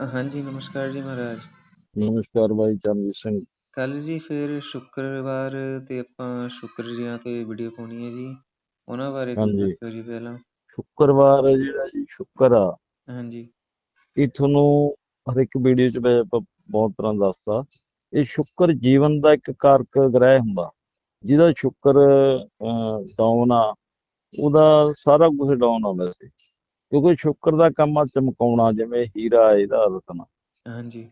ਹਾਂਜੀ ਨਮਸਕਾਰ ਜੀ ਮਹਾਰਾਜ। ਨਮਸਕਾਰ ਬਾਈ ਚਰਨਜੀਤ ਸਿੰਘ। ਕੱਲ ਜੀ ਫਿਰ ਸ਼ੁੱਕਰਵਾਰ ਤੇ ਆਪਾਂ ਸ਼ੁੱਕਰ ਜੀਆਂ ਤੇ ਵੀਡੀਓ ਪਾਉਣੀ ਹੈ ਜੀ। ਉਹਨਾਂ ਬਾਰੇ ਕੁਝ ਹਾਂਜੀ। ਦੱਸੋ ਜੀ ਪਹਿਲਾਂ। ਸ਼ੁੱਕਰਵਾਰ ਹੈ ਜਿਹੜਾ ਜੀ ਸ਼ੁੱਕਰ ਆ। ਹਾਂਜੀ। ਇਹ ਤੁਹਾਨੂੰ ਹਰ ਇੱਕ ਵੀਡੀਓ 'ਚ ਮੈਂ ਬਹੁਤ ਤਰ੍ਹਾਂ ਦੱਸਦਾ ਇਹ ਸ਼ੁੱਕਰ ਜੀਵਨ ਦਾ ਇੱਕ ਕਾਰਕ ਗ੍ਰਹਿ ਹੁੰਦਾ। ਜਿਹਦਾ ਸ਼ੁੱਕਰ ਡਾਊਨ ਆ। ਉਹਦਾ ਸਾਰਾ ਕੁਝ ਡਾਊਨ ਆਉਂਦਾ ਸੀ। ਕਿਉਂਕਿ ਸ਼ੁੱਕਰ ਦਾ ਕੰਮ ਆ ਚਮਕਾਉਣਾ ਜਿਵੇਂ ਹੀਰਾ ਇਹਦਾ ਰਤਨ ਹਾਂਜੀ।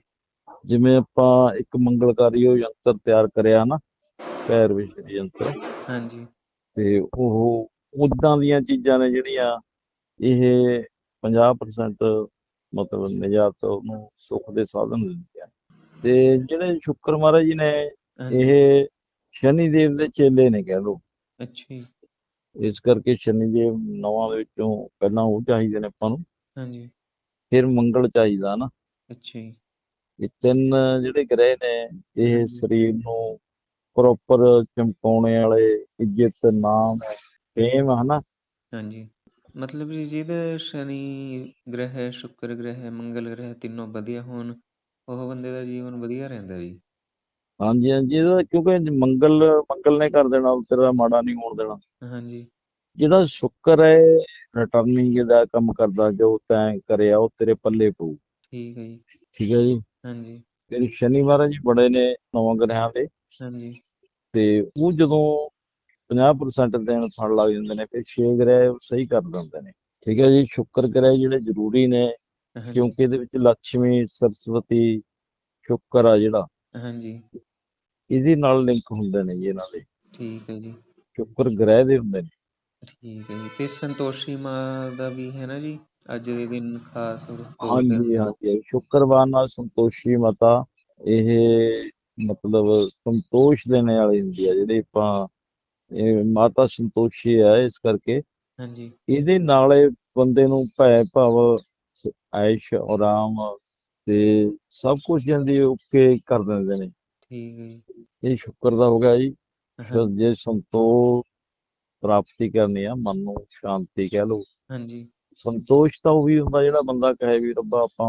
ਜਿਵੇਂ ਆਪਾਂ ਇੱਕ ਮੰਗਲਕਾਰੀ ਉਹ ਯੰਤਰ ਤਿਆਰ ਕਰਿਆ ਨਾ ਪੈਰ ਵਿੱਚ ਯੰਤਰ। ਹਾਂਜੀ। ਤੇ ਉਹ ਉਦਾਂ ਦੀਆਂ ਚੀਜ਼ਾਂ ਨੇ ਜਿਹੜੀਆਂ ਇਹ 50% ਮਤਲਬ ਨਿਜਾਤ ਨੂੰ ਸੁੱਖ ਦੇ ਸਾਧਨ ਦਿੰਦੀਆਂ। ਤੇ ਜਿਹੜੇ ਸ਼ੁੱਕਰ ਮਹਾਰਾਜ ਜੀ ਨੇ ਇਹ ਸ਼ਨੀ ਦੇਵ ਦੇ ਚੇਲੇ ਨੇ ਕਹਿ ਲਓ। ਅੱਛਾ ਜੀ। ਇਸ ਕਰਕੇ ਸ਼ਨੀ ਦੇਵ ਨਵਾਂ ਦੇ ਵਿੱਚੋਂ ਪਹਿਲਾਂ ਉਹ ਚਾਹੀਦੇ ਨੇ ਆਪਾਂ ਨੂੰ। ਹਾਂਜੀ। ਫਿਰ ਮੰਗਲ ਚਾਹੀਦਾ ਨਾ। ਅੱਛਾ ਜੀ। ਇਹ ਤਿੰਨ ਜਿਹੜੇ ਗ੍ਰਹਿ ਨੇ ਇਹ। ਸਰੀਰ ਨੂੰ ਪ੍ਰੋਪਰ ਚਮਕਾਉਣੇ ਵਾਲੇ ਇੱਜ਼ਤ ਨਾਮ ਫੇਮ ਹਨਾ। ਹਾਂਜੀ। ਮਤਲਬ ਜੀ ਜਿਹਦਾ ਸ਼ਨੀ ਗ੍ਰਹਿ ਸ਼ੁੱਕਰ ਗ੍ਰਹਿ ਮੰਗਲ ਗ੍ਰਹਿ ਤਿੰਨੋਂ ਵਧੀਆ ਹੋਣ ਉਹ ਬੰਦੇ ਦਾ ਜੀਵਨ ਵਧੀਆ ਰਹਿੰਦਾ ਜੀ। ਹਾਂਜੀ ਹਾਂਜੀ ਇਹਦਾ ਕਿਉਂਕਿ ਮੰਗਲ ਮੰਗਲ ਨੇ ਕਰ ਦੇਣਾ ਤੇਰਾ ਮਾੜਾ ਨਹੀਂ ਹੋਣ ਦੇਣਾ। ਹਾਂਜੀ। ਜਿਹੜਾ ਸ਼ੁੱਕਰ ਹੈ ਰਿਟਰਨਿੰਗ ਦਾ ਕੰਮ ਕਰਦਾ ਜੋ ਤੈਂ ਕਰਿਆ ਉਹ ਤੇਰੇ ਪੱਲੇ ਪਊ। ਠੀਕ ਹੈ ਜੀ। ਠੀਕ ਹੈ ਜੀ? ਹਾਂਜੀ। ਫਿਰ ਸ਼ਨੀਵਾਰ ਜੀ ਬੜੇ ਨੇ ਨੌਂ ਗ੍ਰਹਿਆਂ ਦੇ। ਹਾਂਜੀ। ਤੇ ਉਹ ਜਦੋਂ 50% ਦੇਣ ਫਲ ਲੱਗ ਜਾਂਦੇ ਨੇ ਫਿਰ 6 ਗ੍ਰਹਿ ਸਹੀ ਕਰ ਦਿੰਦੇ ਨੇ। ਠੀਕ ਹੈ ਜੀ? ਸ਼ੁੱਕਰ ਗ੍ਰਹਿ ਜਿਹੜੇ ਜ਼ਰੂਰੀ ਨੇ ਕਿਉਂਕਿ ਇਹਦੇ ਵਿੱਚ ਲక్ష్ਮੀ ਸਰਸਵਤੀ ਸ਼ੁੱਕਰ ਆ ਜਿਹੜਾ। ਹਾਂਜੀ। ਇਹਦੇ ਨਾਲ ਲਿੰਕ ਹੁੰਦੇ ਨੇ ਜੀ ਇਹਨਾਂ ਦੇ। ਠੀਕ ਹੈ ਜੀ। ਸ਼ੁੱਕਰ ਗ੍ਰਹਿ ਦੇ ਹੁੰਦੇ ਨੇ। ਠੀਕ ਹੈ ਜੀ। ਤੇ ਸੰਤੋਸ਼ੀ ਮਾਂ ਦਾ ਵੀ ਹੈ ਨਾ ਜੀ ਅੱਜ ਦੇ ਦਿਨ ਖਾਸ ਤੌਰ ਤੇ ਹਾਂਜੀ ਹਾਂਜੀ ਸ਼ੁੱਕਰਵਾਰ ਨਾਲ ਸੰਤੋਸ਼ੀ ਮਾਤਾ ਇਹ ਮਤਲਬ ਸੰਤੋਸ਼ ਦੇਣੇ ਵਾਲੀ ਹੁੰਦੀ ਹੈ ਜਿਹੜੀ ਆਪਾਂ ਇਹ ਮਾਤਾ ਸੰਤੋਸ਼ੀ ਹੈ ਇਸ ਕਰਕੇ। ਹਾਂਜੀ। ਇਹਦੇ ਨਾਲ ਇਹ ਬੰਦੇ ਨੂੰ ਭੈ ਭਵ ਐਸ਼ ਆਰਾਮ ਤੇ ਸਭ ਕੁਝ ਜਾਂਦੀ ਓਕੇ ਕਰ ਦਿੰਦੇ ਨੇ। ਠੀਕ ਹੈ ਜੀ। ਇਹ ਸ਼ੁੱਕਰ ਦਾ ਹੋ ਗਿਆ ਜੀ। ਜੇ ਸੰਤੋਖ ਪ੍ਰਾਪਤੀ ਕਰਨੀ ਆ ਮਨ ਨੂੰ ਸ਼ਾਂਤੀ ਕਹਿ ਲਓ। ਹਾਂਜੀ। ਸੰਤੋਸ਼ ਤਾਂ ਉਹ ਵੀ ਹੁੰਦਾ ਜਿਹੜਾ ਬੰਦਾ ਕਹੇ ਵੀ ਰੱਬਾ ਆਪਾਂ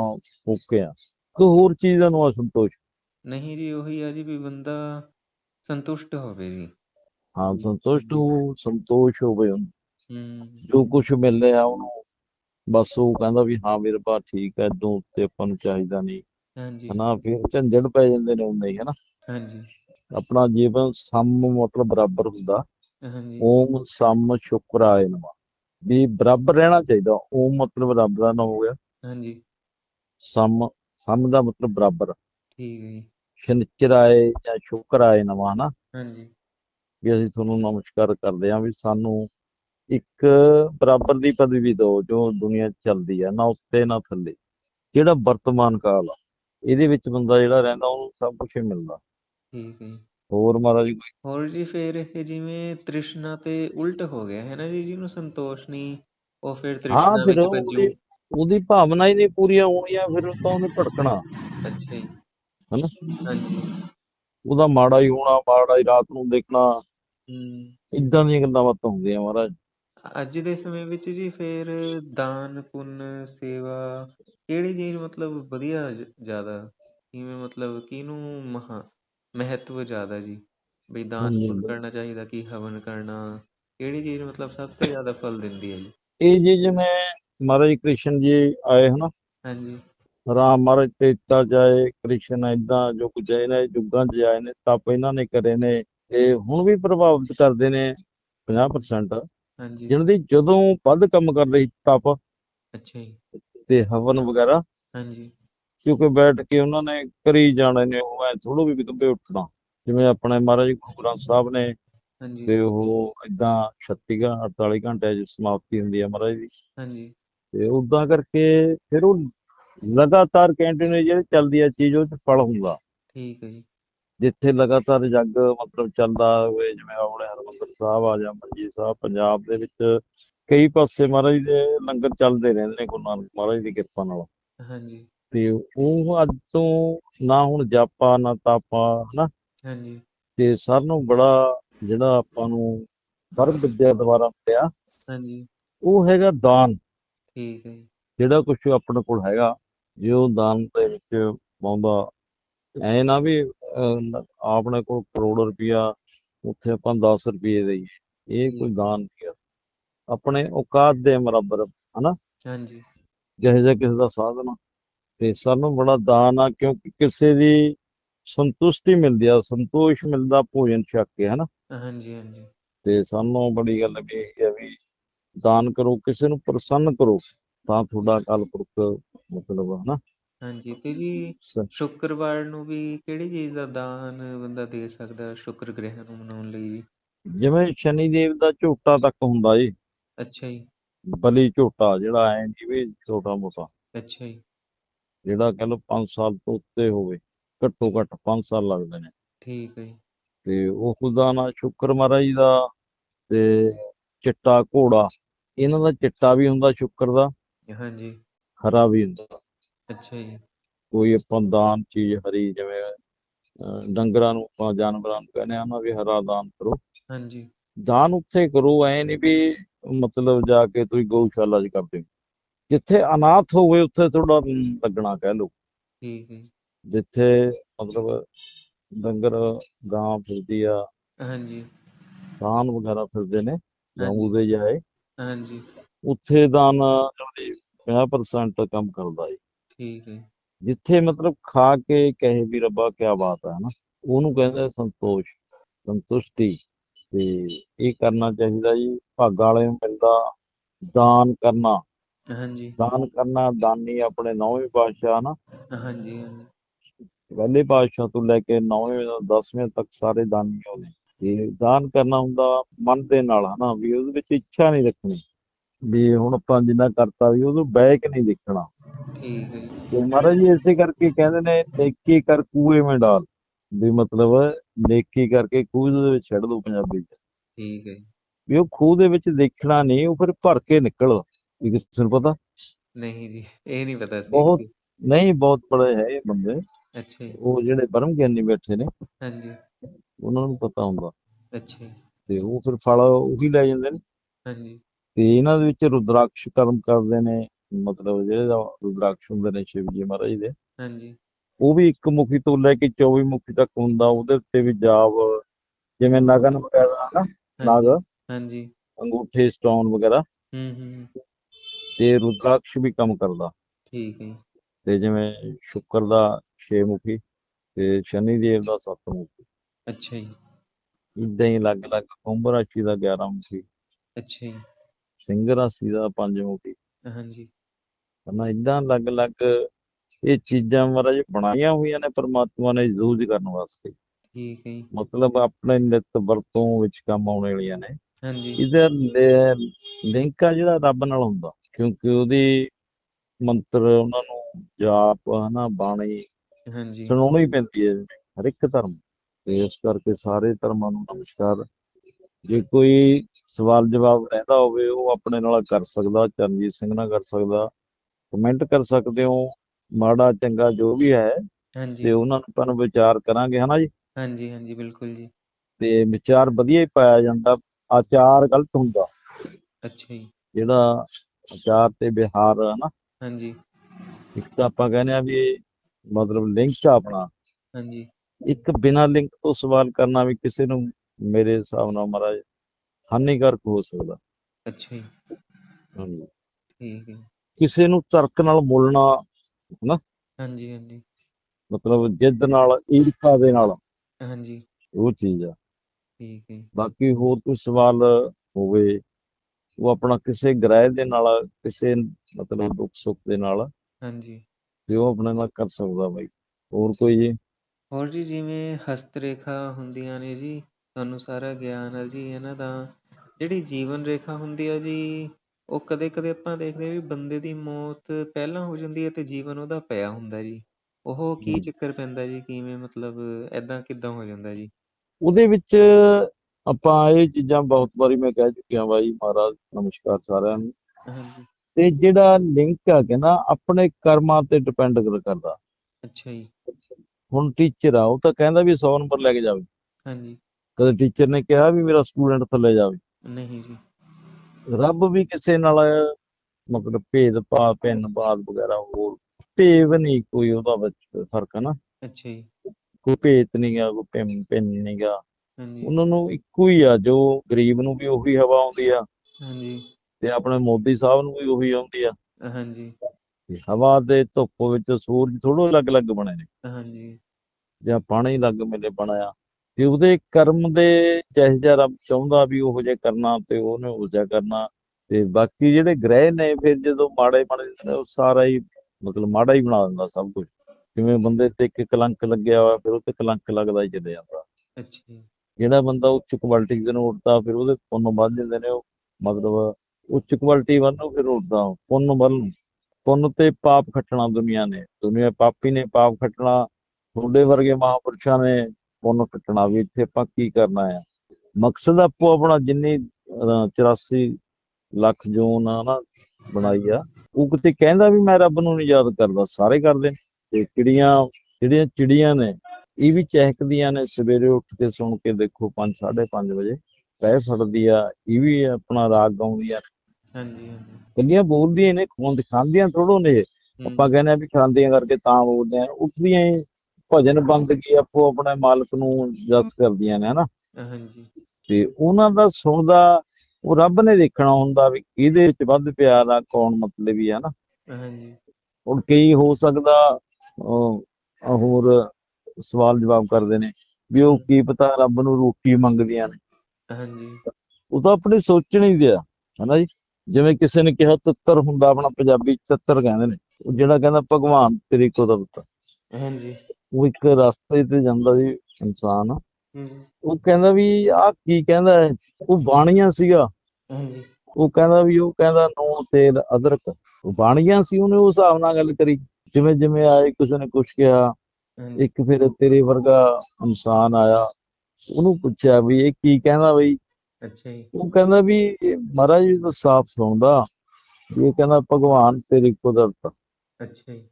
ਓਕੇ ਆ। ਕੋਈ ਹੋਰ ਚੀਜ਼ ਦਾ ਨੂੰ ਸੰਤੋਸ਼? ਨਹੀਂ ਜੀ ਉਹੀ ਆ ਜੀ ਵੀ ਬੰਦਾ ਸੰਤੁਸ਼ਟ ਹੋਵੇ ਜੀ। ਹਾਂ ਸੰਤੁਸ਼ਟ ਹੋ ਸੰਤੋਸ਼ ਹੋਵੇ ਉਹਨੂੰ। ਹੂੰ। ਜੋ ਕੁਝ ਮਿਲ ਰਿਹਾ ਉਹਨੂੰ ਬਸ ਉਹ ਕਹਿੰਦਾ ਵੀ ਹਾਂ ਮੇਰੇ ਪਾ ਠੀਕ ਹੈ ਇਦੋਂ ਉੱਤੇ ਆਪਾਂ ਨੂੰ ਚਾਹੀਦਾ ਨਹੀਂ। ਹਾਂਜੀ। ਹਨਾ ਫਿਰ ਝੰਜੜ ਪੈ ਜਾਂਦੇ ਨੇ ਉਹਨੇ ਹੀ ਹਨਾ। ਹਾਂਜੀ। ਆਪਣਾ ਜੀਵਨ ਸਮ ਮਤਲਬ ਬਰਾਬਰ ਹੁੰਦਾ। ਹਾਂਜੀ। ਓਮ ਸਮ ਸ਼ੁਕਰਾਏ ਨਮਾ। ਵੀ ਬਰਾਬਰ ਰਹਿਣਾ ਚਾਹੀਦਾ ਓਮ ਮਤਲਬ ਰੱਬ ਦਾ ਨਾਮ ਹੋ ਗਿਆ। ਹਾਂਜੀ। ਸਮ ਸਮ ਦਾ ਮਤਲਬ ਬਰਾਬਰ। ਠੀਕ ਹੈ ਜੀ। ਸ਼ਨਿਚਰਾਏ ਜਾਂ ਸ਼ੁਕਰਾਏ ਨਮਾ ਹਨਾ। ਹਾਂਜੀ। ਵੀ ਅਸੀਂ ਤੁਹਾਨੂੰ ਨਮਸਕਾਰ ਕਰਦੇ ਹਾਂ ਵੀ ਸਾਨੂੰ ਇੱਕ ਬਰਾਬਰ ਦੀ ਪਦਵੀ ਦਿਓ ਜੋ ਦੁਨੀਆ 'ਚ ਚੱਲਦੀ ਹੈ ਨਾ ਉੱਤੇ ਨਾ ਥੱਲੇ। ਜਿਹੜਾ ਵਰਤਮਾਨ ਕਾਲ ਆ ਇਹਦੇ ਵਿੱਚ ਬੰਦਾ ਜਿਹੜਾ ਰਹਿੰਦਾ ਉਹਨੂੰ ਸਭ ਕੁਝ ਮਿਲਦਾ। ਠੀਕ ਹੈ। ਜੀ ਹੋਰ ਮਹਾਰਾਜ ਕੋਈ? ਹੋਰ ਜੀ ਫਿਰ ਇਹ ਜਿਵੇਂ ਤ੍ਰਿਸ਼ਨਾ ਤੇ ਉਲਟ ਹੋ ਗਿਆ ਹੈ ਨਾ ਜੀ? ਜਿਹਨੂੰ ਸੰਤੋਸ਼ ਨਹੀਂ ਉਹ ਫਿਰ ਹਾਂ ਤ੍ਰਿਸ਼ਨਾ ਫਿਰ ਵਿੱਚ ਉਹਦੀ ਭੱਜੂ ਉਹਦੀ ਭਾਵਨਾ ਹੀ ਨਹੀਂ ਪੂਰੀਆਂ ਹੋਣੀਆਂ ਫਿਰ ਤਾਂ ਉਹਨੇ ਭੜਕਣਾ। ਅੱਛਾ ਜੀ। ਹਨਾ? ਹਾਂਜੀ। ਉਹਦਾ ਮਾੜਾ ਹੀ ਹੋਣਾ ਮਾੜਾ ਹੀ ਰਾਤ ਨੂੰ ਦੇਖਣਾ। ਹੂੰ। ਇਦਾਂ ਦੀਆਂ ਗੱਲਾਂ ਬਾਤਾਂ ਹੁੰਦੀਆਂ ਮਹਾਰਾਜ। ਅੱਜ ਦੇ ਸਮੇਂ ਵਿੱਚ ਜੀ ਫਿਰ ਦਾਨ ਪੁੰਨ ਸੇਵਾ ਕਿਹੜੀ ਚੀਜ਼ ਮਤਲਬ ਵਧੀਆ ਜ- ਜ਼ਿਆਦਾ? ਕਿਵੇਂ ਮਤਲਬ ਕਿਹਨੂੰ ਮਹਾ ਮਹੱਤਵ ਜ਼ਿਆਦਾ ਜੀ? ਬਈ ਦਾਨ ਹਾਂਜੀ, ਪੁੰਨ ਹਾਂਜੀ। ਕਰਨਾ ਚਾਹੀਦਾ ਕਿ ਹਵਨ ਕਰਨਾ? ਕਿਹੜੀ ਚੀਜ਼ ਮਤਲਬ ਸਭ ਤੋਂ ਜ਼ਿਆਦਾ ਫਲ ਦਿੰਦੀ ਹੈ ਜੀ? ਇਹ ਜੀ ਜਿਵੇਂ ਮਹਾਰਾਜ ਕ੍ਰਿਸ਼ਨ ਜੀ ਆਏ ਹਨਾ? ਹਾਂਜੀ। ਰਾਮ ਮਹਾਰਾਜ ਤੇਤਾ ਜਾਏ ਕ੍ਰਿਸ਼ਨ ਏਦਾਂ ਜੋ ਕੁਝ ਇਹਨਾਂ ਯੁੱਗਾਂ 'ਚ ਆਏ ਨੇ ਤਪ ਇਹਨਾਂ ਨੇ ਕਰੇ ਨੇ ਤੇ ਹੁਣ ਵੀ ਪ੍ਰਭਾਵਿਤ ਕਰਦੇ ਨੇ 50% ਹਾਂਜੀ। ਜਿਹਨਾਂ ਦੀ ਜਦੋਂ ਵੱਧ ਕੰਮ ਕਰਦੇ ਸੀ ਤਪ ਅੱਛਾ ਜੀ। ਤੇ ਹਵਨ ਵਗੈਰਾ ਹਾਂਜੀ। ਕਿਉਂਕਿ ਬੈਠ ਕੇ ਉਹਨਾਂ ਨੇ ਕਰੀ ਜਾਣੇ ਨੇ ਉਹ ਐ ਥੋੜੋ ਵੀ ਕੰਬੇ ਉੱਠਣਾ। ਜਿਵੇਂ ਆਪਣੇ ਮਹਾਰਾਜ ਗੁਰੂ ਗ੍ਰੰਥ ਸਾਹਿਬ ਨੇ ਹਾਂਜੀ। ਤੇ ਉਹ ਇਦਾਂ 36 ਘੰ 48 ਘੰਟੇ 'ਚ ਸਮਾਪਤੀ ਹੁੰਦੀ ਹੈ ਮਹਾਰਾਜ ਦੀ। ਹਾਂਜੀ। ਤੇ ਉਦਾਂ ਕਰਕੇ ਫਿਰ ਉਹ ਲਗਾਤਾਰ ਕੰਟੀਨਿਊ ਜਿਹੜੀ ਚੱਲਦੀ ਹੈ ਚੀਜ਼ ਉਹ 'ਚ ਫਲ ਹੁੰਦਾ। ਠੀਕ ਹੈ ਜੀ। ਜਿੱਥੇ ਲਗਾਤਾਰ ਜੱਗ ਮਤਲਬ ਚੱਲਦਾ ਹੋਵੇ ਜਿਵੇਂ ਆਪਣੇ ਹਰਮੰਦਰ ਸਾਹਿਬ ਆ ਜਾਂ ਮੰਜੀ ਸਾਹਿਬ ਪੰਜਾਬ ਦੇ ਵਿੱਚ ਕਈ ਪਾਸੇ ਮਹਾਰਾਜ ਦੇ ਲੰਗਰ ਚੱਲਦੇ ਰਹਿੰਦੇ ਨੇ ਗੁਰੂ ਨਾਨਕ ਮਹਾਰਾਜ ਦੀ ਕਿਰਪਾ ਨਾਲ। ਹਾਂਜੀ। ਤੇ ਉਹ ਅੱਜ ਤੋਂ ਨਾ ਹੁਣ ਜਾਪਾ ਨਾ ਤਾਪਾ ਹਨਾ? ਹਾਂਜੀ। ਤੇ ਸਾਰਿਆਂ ਨੂੰ ਬੜਾ ਜਿਹੜਾ ਆਪਾਂ ਨੂੰ ਸਰਬ ਵਿਦਿਆ ਦੁਆਰਾ ਮਿਲਿਆ। ਹਾਂਜੀ। ਉਹ ਹੈਗਾ ਦਾਨ। ਠੀਕ ਹੈ ਜਿਹੜਾ ਕੁਝ ਆਪਣੇ ਕੋਲ ਹੈਗਾ ਜੇ ਉਹ ਦਾਨ ਦੇ ਵਿੱਚ ਪਾਉਂਦਾ ਐ ਨਾ ਵੀ ਆਪਣੇ ਕੋਲ ਕਰੋੜ ਰੁਪਇਆ ਉੱਥੇ ਆਪਾਂ 10 ਰੁਪਏ ਦੇਈਏ ਇਹ ਕੋਈ ਦਾਨ ਨਹੀਂ ਆਪਣੇ ਔਕਾਤ ਦੇ ਬਰਾਬਰ ਹਨਾ? ਹਾਂਜੀ। ਜਿਹੇ ਜਿਹਾ ਕਿਸੇ ਦਾ ਸਾਧਨ। ਤੇ ਸਾਨੂੰ ਬੜਾ ਦਾਨ ਆ ਕਿਉਂਕਿ ਕਿਸੇ ਦੀ ਸੰਤੁਸ਼ਟੀ ਮਿਲਦੀ ਆ ਸੰਤੋਸ਼ ਮਿਲਦਾ ਭੋਜਨ ਛਕ ਕੇ ਹਨਾ? ਹਾਂਜੀ ਹਾਂਜੀ। ਤੇ ਸਾਨੂੰ ਬੜੀ ਗੱਲ ਵੀ ਇਹ ਹੈ ਵੀ ਦਾਨ ਕਰੋ ਕਿਸੇ ਨੂੰ ਪ੍ਰਸੰਨ ਕਰੋ ਤਾਂ ਤੁਹਾਡਾ ਅਕਾਲ ਪੁਰਖ ਮਤਲਬ ਹਨਾ? ਹਾਂਜੀ ਤੇ ਜੀ ਸ- ਸ਼ੁੱਕਰਵਾਰ ਨੂੰ ਵੀ ਕਿਹੜੀ ਚੀਜ਼ ਦਾ ਦਾਨ ਬੰਦਾ ਦੇ ਸਕਦਾ ਸ਼ੁੱਕਰ ਗ੍ਰਹਿ ਨੂੰ ਮਨਾਉਣ ਲਈ ਜੀ? ਜਿਵੇਂ ਸ਼ਨੀ ਦੇਵ ਦਾ ਝੋਟਾ ਤੱਕ ਹੁੰਦਾ ਜੀ। ਅੱਛਾ ਜੀ। ਬਲੀ ਝੋਟਾ ਜਿਹੜਾ ਐ ਨਹੀਂ ਵੀ ਛੋਟਾ ਮੋਟਾ। ਅੱਛਾ ਜੀ। ਜਿਹੜਾ ਕਹ ਲਓ 5 ਸਾਲ ਤੋਂ ਉੱਤੇ ਹੋਵੇ ਘੱਟੋ ਘੱਟ 5 ਸਾਲ ਲੱਗਦੇ ਨੇ। ਠੀਕ ਹੈ ਜੀ। ਤੇ ਉਹ ਦਾ ਨਾਂ ਸ਼ੁੱਕਰ ਮਹਾਰਾਜ ਜੀ ਦਾ ਤੇ ਚਿੱਟਾ ਘੋੜਾ ਇਹਨਾਂ ਦਾ ਚਿੱਟਾ ਵੀ ਹੁੰਦਾ ਸ਼ੁੱਕਰ ਦਾ। ਹਾਂਜੀ। ਹਰਾ ਵੀ ਹੁੰਦਾ। ਅੱਛਾ ਜੀ। ਕੋਈ ਆਪਾਂ ਦਾਨ ਚੀਜ਼ ਹਰੀ ਜਿਵੇਂ ਅਹ, ਡੰਗਰਾਂ ਨੂੰ ਆਪਾਂ ਜਾਨਵਰਾਂ ਨੂੰ ਕਹਿੰਦੇ ਆ ਨਾ ਵੀ ਹਰਾ ਦਾਨ ਕਰੋ। ਹਾਂਜੀ। ਦਾਨ ਉੱਥੇ ਕਰੋ ਐ ਨਹੀਂ ਵੀ ਮਤਲਬ ਜਾ ਕੇ ਤੁਸੀਂ ਗਊਸ਼ਾਲਾ 'ਚ ਕਰਦੇ। ਜਿੱਥੇ ਅਨਾਥ ਹੋਵੇ ਉੱਥੇ ਥੋੜਾ ਲੱਗਣਾ ਕਹਿ ਲਓ। ਠੀਕ ਹੈ ਜੀ। ਜਿੱਥੇ ਮਤਲਬ ਡੰਗਰ ਗਾਂ ਫਿਰਦੀ ਆ ਹਾਂਜੀ। ਸਾਨ ਵਗੈਰਾ ਫਿਰਦੇ ਨੇ ਗਊ ਦੇ ਜਾਏ। ਹਾਂਜੀ। ਉੱਥੇ ਦਾਨ ਜਿਹੜੀ 50% ਕੰਮ ਕਰਦਾ ਏ ਠੀਕ ਹੈ। ਜਿੱਥੇ ਮਤਲਬ ਖਾ ਕੇ ਕਹੇ ਵੀ ਰੱਬਾ ਕਿਆ ਬਾਤ ਹੈ ਨਾ ਉਹਨੂੰ ਕਹਿੰਦੇ ਸੰਤੋਸ਼ ਸੰਤੁਸ਼ਟੀ। ਤੇ ਇਹ ਕਰਨਾ ਚਾਹੀਦਾ ਜੀ ਭਾਗਾਂ ਵਾਲੇ ਨੂੰ ਮਿਲਦਾ ਦਾਨ ਕਰਨਾ। ਹਾਂਜੀ। ਦਾਨ ਕਰਨਾ ਦਾਨੀ ਆਪਣੇ ਨੌਵੇਂ ਪਾਤਸ਼ਾਹ ਨਾ ਹਾਂਜੀ ਹਾਂਜੀ। ਪਹਿਲੇ ਪਾਤਸ਼ਾਹ ਤੋਂ ਲੈ ਕੇ ਨੌਵੇਂ ਦਸਵੇਂ ਤੱਕ ਸਾਰੇ ਦਾਨੀ ਆਉਂਦੇ। ਤੇ ਦਾਨ ਕਰਨਾ ਹੁੰਦਾ ਮਨ ਦੇ ਨਾਲ ਹਨਾ ਵੀ ਉਹਦੇ ਵਿੱਚ ਇੱਛਾ ਨਹੀਂ ਰੱਖਣੀ। ਵੀ ਹੁਣ ਆਪਾਂ ਜਿੰਨਾ ਕਰਤਾ ਵੀ ਉਹਨੂੰ ਬਹਿ ਕੇ ਨਹੀਂ ਦੇਖਣਾ। ਠੀਕ ਹੈ ਜੀ। ਤੇ ਮਹਾਰਾਜ ਜੀ ਇਸੇ ਕਰਕੇ ਕਹਿੰਦੇ ਨੇ ਨੇਕੀ ਕਰ ਕੂਏ ਮੇਂ ਡਾਲ। ਵੀ ਮਤਲਬ ਨੇਕੀ ਕਰਕੇ ਖੂਹ ਦੇ ਵਿੱਚ ਛੱਡ ਦੋ ਪੰਜਾਬੀ ਚ। ਠੀਕ ਹੈ ਜੀ। ਵੀ ਉਹ ਖੂਹ ਦੇ ਵਿੱਚ ਦੇਖਣਾ ਨਹੀਂ ਉਹ ਫਿਰ ਭਰ ਕੇ ਨਿਕਲਦਾ ਵੀ ਕਿਸੇ ਨੂੰ ਪਤਾ? ਨਹੀਂ ਜੀ ਇਹ ਨਹੀਂ ਪਤਾ ਸੀ। ਬਹੁਤ ਨਹੀਂ ਬਹੁਤ ਬੜੇ ਹੈ ਇਹ ਬੰਦੇ। ਅੱਛਾ ਜੀ। ਉਹ ਜਿਹੜੇ ਬ੍ਰਹਮ ਗਿਆਨੀ ਬੈਠੇ ਨੇ ਹਾਂਜੀ। ਉਹਨਾਂ ਨੂੰ ਪਤਾ ਹੁੰਦਾ। ਅੱਛਾ ਜੀ। ਤੇ ਉਹ ਫਿਰ ਫਲ ਉਹੀ ਲੈ ਜਾਂਦੇ ਨੇ। ਹਾਂਜੀ। ਤੇ ਇਹਨਾਂ ਦੇ ਵਿੱਚ ਰੁਦਰਾਕਸ਼ ਕਰਮ ਕਰਦੇ ਨੇ। ਮਤਲਬ ਜਿਹੜੇ ਰੁਦਰਾਕਸ਼ ਹੁੰਦੇ ਨੇ ਸ਼ਿਵ ਜੀ ਮਹਾਰਾਜ ਦੇ ਹਾਂਜੀ। ਉਹ ਵੀ ਇੱਕ ਮੁਖੀ ਤੋਂ ਲੈ ਕੇ 24 ਮੁਖੀ ਤੱਕ ਹੁੰਦਾ ਉਹਦੇ ਉੱਤੇ ਵੀ ਜਾਪ ਜਿਵੇਂ ਨਗਨ ਵਗੈਰਾ ਨਾ ਨਾਗ ਹਾਂਜੀ। ਅੰਗੂਠੇ ਸਟੋਨ ਵਗੈਰਾ। ਹੂੰ ਹੂੰ ਤੇ ਰੁਦਰਾਕਸ਼ ਵੀ ਕੰਮ ਕਰਦਾ। ਠੀਕ ਹੈ। ਤੇ ਜਿਵੇਂ ਸ਼ੁਕਰ ਦਾ 6 ਮੁਖੀ ਤੇ ਸ਼ਨੀ ਦੇਵ ਦਾ 7 ਮੁਖੀ। ਅੱਛਾ ਜੀ। ਇਦਾਂ ਹੀ ਅਲੱਗ-ਅਲੱਗ ਕੁੰਭ ਰਾਸ਼ੀ ਦਾ 11 ਮੁਖੀ। ਅੱਛਾ ਜੀ। ਸਿੰਘ ਰਾਸ਼ੀ ਦਾ 5 ਮੁਖੀ। ਹਾਂਜੀ। ਹਨਾ ਇਦਾਂ ਅਲੱਗ-ਅਲੱਗ ਇਹ ਚੀਜ਼ਾਂ ਮਹਾਰਾਜ ਬਣਾਈਆਂ ਹੋਈਆਂ ਨੇ ਪ੍ਰਮਾਤਮਾ ਨੇ ਯੂਜ਼ ਕਰਨ ਵਾਸਤੇ। ਠੀਕ ਹੈ ਜੀ। ਮਤਲਬ ਆਪਣੇ ਨਿੱਤ ਵਰਤੋਂ ਵਿੱਚ ਕੰਮ ਆਉਣ ਵਾਲੀਆਂ ਨੇ। ਹਾਂਜੀ। ਇਹਦਾ ਲਿੰਕ ਆ ਜਿਹੜਾ ਰੱਬ ਨਾਲ ਹੁੰਦਾ ਕਿਉਂਕਿ ਉਹਦੀ ਮੰਤਰ ਉਹਨਾਂ ਨੂੰ ਜਾਪ ਹਨਾ ਬਾਣੀ ਹਾਂਜੀ। ਸੁਣਾਉਣੀ ਪੈਂਦੀ ਹੈ ਹਰ ਇੱਕ ਧਰਮ। ਤੇ ਇਸ ਕਰਕੇ ਸਾਰੇ ਧਰਮਾਂ ਨੂੰ ਨਮਸਕਾਰ। ਜੇ ਕੋਈ ਸਵਾਲ ਜਵਾਬ ਰਹਿੰਦਾ ਹੋਵੇ ਉਹ ਆਪਣੇ ਨਾਲ ਕਰ ਸਕਦਾ ਚਰਨਜੀਤ ਸਿੰਘ ਨਾਲ ਕਰ ਸਕਦਾ। ਕਮੈਂਟ ਕਰ ਸਕਦੇ ਹੋ ਮਾੜਾ ਚੰਗਾ ਜੋ ਵੀ ਹੈ ਹਾਂਜੀ। ਤੇ ਉਹਨਾਂ ਨੂੰ ਆਪਾਂ ਵਿਚਾਰ ਕਰਾਂਗੇ ਹਨਾ ਜੀ? ਹਾਂਜੀ ਹਾਂਜੀ ਬਿਲਕੁਲ ਜੀ। ਤੇ ਵਿਚਾਰ ਵਧੀਆ ਹੀ ਪਾਇਆ ਜਾਂਦਾ ਆਚਾਰ ਗਲਤ ਹੁੰਦਾ। ਅੱਛਾ ਜੀ। ਜਿਹੜਾ ਆਚਾਰ ਤੇ ਵਿਹਾਰ ਹੈ ਨਾ ਹਾਂਜੀ। ਇੱਕ ਤਾਂ ਆਪਾਂ ਕਹਿੰਦੇ ਆ ਵੀ ਇਹ ਮਤਲਬ ਲਿੰਕ ਆ ਆਪਣਾ। ਹਾਂਜੀ। ਇੱਕ ਬਿਨਾਂ ਲਿੰਕ ਤੋਂ ਸਵਾਲ ਕਰਨਾ ਵੀ ਕਿਸੇ ਨੂੰ ਮੇਰੇ ਹਿਸਾਬ ਨਾਲ ਮਹਾਰਾਜ ਹਾਨੀਕਾਰਕ ਹੋ ਸਕਦਾ। ਅੱਛਾ ਜੀ। ਹਾਂਜੀ। ਠੀਕ ਹੈ। ਕਿਸੇ ਨੂੰ ਤਰਕ ਨਾਲ ਬੋਲਣਾ ਹਾਂਜੀ ਹਾਂਜੀ। ਮਤਲਬ ਜਿੱਦ ਨਾਲ ਈਰਖਾ ਦੇ ਨਾਲ। ਹਾਂਜੀ। ਉਹ ਚੀਜ਼ ਆ। ਠੀਕ ਹੈ। ਬਾਕੀ ਹੋਰ ਕੋਈ ਸਵਾਲ ਹੋਵੇ ਉਹ ਆਪਣਾ ਕਿਸੇ ਗ੍ਰਹਿ ਦੇ ਨਾਲ ਕਿਸੇ ਮਤਲਬ ਦੁੱਖ ਸੁੱਖ ਦੇ ਨਾਲ ਹਾਂਜੀ। ਤੇ ਉਹ ਆਪਣੇ ਨਾਲ ਕਰ ਸਕਦਾ ਬਾਈ। ਹੋਰ ਕੋਈ ਜੀ? ਹੋਰ ਜੀ ਜਿਵੇਂ ਹਸਤ ਰੇਖਾ ਹੁੰਦੀਆਂ ਨੇ ਜੀ ਤੁਹਾਨੂੰ ਸਾਰਾ ਗਿਆਨ ਹੈ ਜੀ ਇਹਨਾਂ ਦਾ। ਜਿਹੜੀ ਜੀਵਨ ਰੇਖਾ ਹੁੰਦੀ ਹੈ ਜੀ ਉਹ ਕਦੇ ਕਦੇ ਆਪਾਂ ਦੇਖਦੇ ਹਾਂ ਵੀ ਬੰਦੇ ਦੀ ਮੌਤ ਪਹਿਲਾਂ ਹੋ ਜਾਂਦੀ ਹੈ ਤੇ ਜੀਵਨ ਉਹਦਾ ਪਿਆ ਹੁੰਦਾ ਜੀ। ਉਹ ਕੀ। ਚੱਕਰ ਪੈਂਦਾ ਜੀ? ਕਿਵੇਂ ਮਤਲਬ ਐਦਾਂ ਕਿੱਦਾਂ ਹੋ ਜਾਂਦਾ ਜੀ? ਉਹਦੇ ਵਿੱਚ ਆਪਾਂ ਇਹ ਚੀਜ਼ਾਂ ਬਹੁਤ ਵਾਰੀ ਮੈਂ ਕਹਿ ਚੁੱਕਿਆ ਬਾਈ ਮਹਾਰਾਜ ਨਮਸਕਾਰ ਸਾਰਿਆਂ ਨੂੰ। ਹਾਂਜੀ। ਤੇ ਜਿਹੜਾ ਲਿੰਕ ਹੈ ਕਿ ਨਾ ਆਪਣੇ ਕਰਮਾਂ ਤੇ ਡਿਪੈਂਡ ਕਰਦਾ। ਅੱਛਾ ਜੀ। ਹੁਣ ਟੀਚਰ ਆ ਉਹ ਤਾਂ ਕਹਿੰਦਾ ਵੀ 100 ਨੰਬਰ ਲੈ ਕੇ ਜਾਵੇ। ਹਾਂਜੀ। ਕਦੇ ਟੀਚਰ ਨੇ ਕਿਹਾ ਵੀ ਮੇਰਾ ਸਟੂਡੈਂਟ ਥੱਲੇ ਜਾਵੇ। ਨਹੀਂ ਜੀ। ਰੱਬ ਵੀ ਕਿਸੇ ਨਾਲ ਮਤਲਬ ਭੇਦ ਭਾਵ ਭਿੰਨ ਭਾਵ ਵਗੈਰਾ ਹੋਰ ਭੇਵ ਨਹੀਂ ਕੋਈ ਉਹਦਾ ਵਿੱਚ ਫ਼ਰਕ ਹੈ ਨਾ ਅੱਛਾ ਜੀ। ਕੋਈ ਭੇਤ ਨਹੀਂ ਗਾ ਕੋਈ ਪਿੰਨ ਪਿੰਨ ਨਹੀਂ ਗਾ। ਉਹਨਾਂ ਨੂੰ ਇੱਕੋ ਹੀ ਆ ਜੋ ਗਰੀਬ ਨੂੰ ਵੀ ਉਹੀ ਹਵਾ ਆਉਂਦੀ ਆ ਹਾਂਜੀ। ਤੇ ਆਪਣੇ ਮੋਦੀ ਸਾਹਿਬ ਨੂੰ ਵੀ ਉਹੀ ਆਉਂਦੀ ਆ। ਹਾਂਜੀ। ਹਵਾ ਤੇ ਧੁੱਪ ਵਿੱਚ ਸੂਰਜ ਥੋੜੋ ਅਲੱਗ-ਅਲੱਗ ਬਣੇ ਨੇ। ਹਾਂਜੀ। ਜਾਂ ਪਾਣੀ ਲੱਗ ਮਿਲੇ ਬਣਾਇਆ ਤੇ ਉਹਦੇ ਕਰਮ ਦੇ ਜਿਹੋ ਜਿਹਾ ਰੱਬ ਚਾਹੁੰਦਾ ਵੀ ਉਹੋ ਜਿਹਾ ਕਰਨਾ ਤੇ ਉਹਨੇ ਉਹ ਜਿਹਾ ਕਰਨਾ ਤੇ ਬਾਕੀ ਜਿਹੜੇ ਗ੍ਰਹਿ ਨੇ ਫਿਰ ਜਦੋਂ ਮਾੜੇ ਬਣ ਜਾਂਦੇ ਨੇ ਉਹ ਸਾਰਾ ਹੀ ਮਤਲਬ ਮਾੜਾ ਹੀ ਬਣਾ ਦਿੰਦਾ ਸਭ ਕੁਝ ਜਿਵੇਂ ਬੰਦੇ ਤੇ ਇੱਕ ਕਲੰਕ ਲੱਗਿਆ ਹੋਇਆ ਫਿਰ ਉਹ ਤੇ ਕਲੰਕ ਲੱਗਦਾ ਹੀ ਚੱਲੇ ਜਾਂਦਾ। ਅੱਛਾ ਜੀ। ਜਿਹੜਾ ਬੰਦਾ ਉੱਚ ਕੁਆਲਿਟੀ ਦੇ ਨੂੰ ਉੱਠਦਾ ਫਿਰ ਉਹਦੇ ਪੁੰਨ ਵੱਧ ਜਾਂਦੇ ਨੇ ਉਹ ਮਤਲਬ ਉੱਚ ਕੁਆਲਿਟੀ ਵੱਲ ਨੂੰ ਫਿਰ ਉੱਠਦਾ ਪੁੰਨ ਵੱਲ ਪੁੰਨ ਤੇ ਪਾਪ ਖੱਟਣਾ ਦੁਨੀਆ ਨੇ। ਦੁਨੀਆ ਪਾਪੀ ਨੇ ਪਾਪ ਖੱਟਣਾ। ਤੁਹਾਡੇ ਵਰਗੇ ਮਹਾਂਪੁਰਸ਼ਾਂ ਨੇ ਪੁੰਨ ਖੱਟਣਾ ਵੀ ਇੱਥੇ ਆਪਾਂ ਕੀ ਕਰਨਾ ਆ। ਮਕਸਦ ਆਪੋ ਆਪਣਾ ਜਿੰਨੀ ਅਹ, 84 ਲੱਖ ਜੂਨ ਆ ਨਾ ਬਣਾਈ ਆ ਉਹ ਕਿਤੇ ਕਹਿੰਦਾ ਵੀ ਮੈਂ ਰੱਬ ਨੂੰ ਨਹੀਂ ਯਾਦ ਕਰਦਾ ਸਾਰੇ ਕਰਦੇ ਤੇ ਚਿੜੀਆਂ ਜਿਹੜੀਆਂ ਚਿੜੀਆਂ ਨੇ ਇਹ ਵੀ ਚਹਿਕਦੀਆਂ ਨੇ ਸਵੇਰੇ ਉੱਠ ਕੇ ਸੁਣ ਕੇ ਦੇਖੋ 5 5:30 ਵਜੇ ਪੈ ਫੜਦੀ ਆ ਇਹ ਵੀ ਆਪਣਾ ਰਾਗ ਗਾਉਂਦੀ ਆ। ਹਾਂਜੀ ਹਾਂਜੀ। ਕੱਲੀਆਂ ਬੋਲਦੀਆਂ ਨੇ ਖੂਨ ਦਿਖਾਉਂਦੀਆਂ ਥੋੜੋ ਨੇ ਆਪਾਂ ਕਹਿੰਦੇ ਆ ਵੀ ਖਾਂਦੀਆਂ ਕਰਕੇ ਤਾਂ ਬੋਲਦੇ ਆ ਉੱਠਦੀਆਂ ਹੀ ਭਜਨ ਬੰਦਗੀ ਆਪੋ ਆਪਣੇ ਮਾਲਕ ਨੂੰ ਜਸ ਕਰਦੀਆਂ ਨੇ ਹਨਾ? ਹਾਂਜੀ। ਤੇ ਉਹਨਾਂ ਦਾ ਸੁਣਦਾ ਉਹ ਰੱਬ ਨੇ ਦੇਖਣਾ ਹੁੰਦਾ ਵੀ ਕਿਹਦੇ ਵਿੱਚ ਵੱਧ ਪਿਆਰ ਆ ਕੌਣ ਮਤਲਬੀ ਆ ਨਾ ਹਾਂਜੀ। ਹੁਣ ਕਈ ਹੋ ਸਕਦਾ ਹੋਰ ਸਵਾਲ ਜਵਾਬ ਕਰਦੇ ਨੇ ਵੀ ਉਹ ਕੀ ਪਤਾ ਰੱਬ ਨੂੰ ਰੋਟੀ ਮੰਗਦੀਆਂ ਨੇ। ਹਾਂਜੀ। ਉਹ ਤਾਂ ਆਪਣੀ ਸੋਚਣੀ ਦੇ ਆ ਹਨਾ ਜੀ? ਜਿਵੇਂ ਕਿਸੇ ਨੇ ਕਿਹਾ ਤਿੱਤਰ ਹੁੰਦਾ ਆਪਣਾ ਪੰਜਾਬੀ 'ਚ ਤਿੱਤਰ ਕਹਿੰਦੇ ਨੇ ਉਹ ਜਿਹੜਾ ਕਹਿੰਦਾ ਭਗਵਾਨ ਤੇਰੀ ਕੁਦਰਤ ਹਾਂਜੀ। ਉਹ ਇੱਕ ਰਸਤੇ ਤੇ ਜਾਂਦਾ ਸੀ ਇਨਸਾਨ। ਉਹ ਕਹਿੰਦਾ ਵੀ ਆਹ ਕੀ ਕਹਿੰਦਾ ਹੈ? ਉਹ ਬਾਣੀਆਂ ਸੀਗਾ। ਹਾਂਜੀ। ਉਹ ਕਹਿੰਦਾ ਵੀ ਉਹ ਕਹਿੰਦਾ ਨੂਣ ਤੇਲ ਅਦਰਕ। ਬਾਣੀਆਂ ਸੀ ਉਹਨੇ ਉਸ ਹਿਸਾਬ ਨਾਲ ਗੱਲ ਕਰੀ। ਜਿਵੇਂ ਜਿਵੇਂ ਆਏ ਕਿਸੇ ਨੇ ਕੁਛ ਕਿਹਾ ਇੱਕ ਫਿਰ ਤੇਰੇ ਵਰਗਾ ਇਨਸਾਨ ਆਇਆ। ਉਹਨੂੰ ਪੁੱਛਿਆ ਵੀ ਇਹ ਕੀ ਕਹਿੰਦਾ ਬਈ? ਅੱਛਾ ਜੀ। ਉਹ ਕਹਿੰਦਾ ਵੀ ਮਹਾਰਾਜ ਜੀ ਤਾਂ ਸਾਫ਼ ਸੁਣਦਾ। ਇਹ ਕਹਿੰਦਾ ਭਗਵਾਨ ਤੇਰੀ ਕੁਦਰਤ ਅੱਛਾ ਜੀ।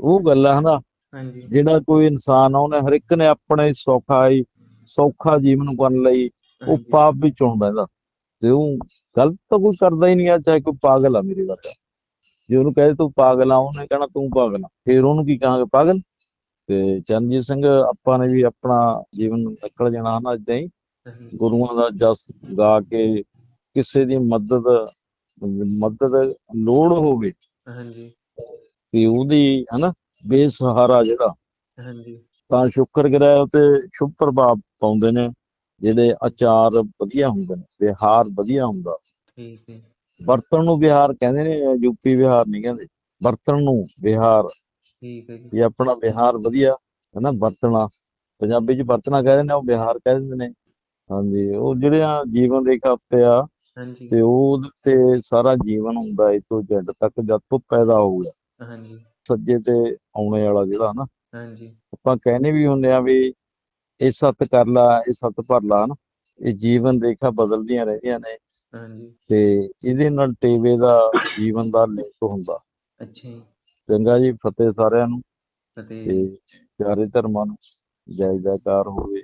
ਉਹ ਗੱਲ ਆ ਹਨਾ ਹਾਂਜੀ। ਜਿਹੜਾ ਕੋਈ ਇਨਸਾਨ ਆ ਉਹਨੇ ਹਰ ਇੱਕ ਨੇ ਆਪਣੇ ਸੌਖਾ ਹੀ ਸੌਖਾ ਜੀਵਨ ਕਰਨ ਲਈ ਉਹ ਪਾਪ ਵੀ ਚੁਣ ਲੈਂਦਾ ਤੇ ਉਹ ਗਲਤ ਤਾਂ ਕੋਈ ਕਰਦਾ ਹੀ ਨਹੀਂ ਆ ਚਾਹੇ ਕੋਈ ਪਾਗਲ ਆ ਮੇਰੇ ਵਰਗਾ। ਜੇ ਉਹਨੂੰ ਕਹੇ ਤੂੰ ਪਾਗਲ ਆ ਉਹਨੇ ਕਹਿਣਾ ਤੂੰ ਪਾਗਲ ਆ। ਫਿਰ ਉਹਨੂੰ ਕੀ ਕਹਾਂਗੇ ਪਾਗਲ? ਤੇ ਚਰਨਜੀਤ ਸਿੰਘ ਆਪਾਂ ਨੇ ਵੀ ਆਪਣਾ ਜੀਵਨ ਨਿਕਲ ਜਾਣਾ ਹਨਾ ਏਦਾਂ ਹੀ। ਗੁਰੂਆਂ ਦਾ ਜਸ ਗਾ ਕੇ ਕਿਸੇ ਦੀ ਮਦਦ ਮਦਦ ਲੋੜ ਹੋਵੇ। ਹਾਂਜੀ। ਤੇ ਉਹਦੀ ਹਨਾ ਬੇਸਹਾਰਾ ਜਿਹੜਾ ਹਾਂਜੀ। ਤਾਂ ਸ਼ੁਕਰ ਗ੍ਰਹਿ ਤੇ ਸ਼ੁਭ ਪ੍ਰਭਾਵ ਪਾਉਂਦੇ ਨੇ ਜਿਹੜੇ ਆਚਾਰ ਵਧੀਆ ਹੁੰਦੇ ਨੇ ਵਿਹਾਰ ਵਧੀਆ ਹੁੰਦਾ। ਠੀਕ ਹੈ। ਵਰਤਣ ਨੂੰ ਵਿਹਾਰ ਕਹਿੰਦੇ ਨੇ ਯੂਪੀ ਵਿਹਾਰ ਨਹੀਂ ਕਹਿੰਦੇ ਵਰਤਣ ਨੂੰ ਵਿਹਾਰ। ਠੀਕ ਹੈ ਜੀ। ਵੀ ਆਪਣਾ ਵਿਹਾਰ ਵਧੀਆ ਹੈ ਨਾ ਵਰਤਣਾ। ਪੰਜਾਬੀ ਚ ਵਰਤਣਾ ਕਹਿੰਦੇ ਨੇ ਉਹ ਵਿਹਾਰ ਕਹਿ ਦਿੰਦੇ ਨੇ। ਹਾਂਜੀ ਉਹ ਜਿਹੜਿਆਂ ਜੀਵਨ ਰੇਖਾ ਉੱਤੇ ਆ ਹਾਂਜੀ। ਤੇ ਉਹਦੇ ਤੇ ਸਾਰਾ ਜੀਵਨ ਹੁੰਦਾ ਇਹ ਤੋਂ ਜੱਟ ਤੱਕ ਜਦ ਤੋਂ ਪੈਦਾ ਹੋਊਗਾ ਹਾਂਜੀ। ਸੱਜੇ ਤੇ ਆਉਣੇ ਵਾਲਾ ਜਿਹੜਾ ਨਾ ਹਾਂਜੀ। ਆਪਾਂ ਕਹਿੰਦੇ ਵੀ ਹੁੰਦੇ ਆ ਵੀ ਇਹ ਸੱਤ ਕਰ ਲਾ ਇਹ ਸੱਤ ਭਰ ਲਾ ਨਾ ਇਹ ਜੀਵਨ ਰੇਖਾ ਬਦਲਦੀਆਂ ਰਹਿੰਦੀਆਂ ਨੇ। ਹਾਂਜੀ। ਤੇ ਇਹਦੇ ਨਾਲ ਟੇਵੇ ਦਾ ਜੀਵਨ ਦਾ ਲਿੰਕ ਹੁੰਦਾ। ਅੱਛਾ ਜੀ। ਚੰਗਾ ਜੀ ਫਤਿਹ ਸਾਰਿਆਂ ਨੂੰ। ਫਤਿਹ। ਪਿਆਰੇ ਧਰਮਾਂ ਨੂੰ ਜੈ ਜੈਕਾਰ ਹੋਵੇ।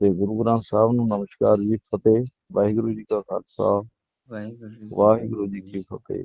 ਤੇ ਗੁਰੂ ਗ੍ਰੰਥ ਸਾਹਿਬ ਨੂੰ ਨਮਸਕਾਰ ਜੀ ਫਤਿਹ। ਵਾਹਿਗੁਰੂ ਜੀ ਕਾ ਖਾਲਸਾ। ਵਾਹਿਗੁਰੂ ਜੀ ਕੀ ਫਤਿਹ।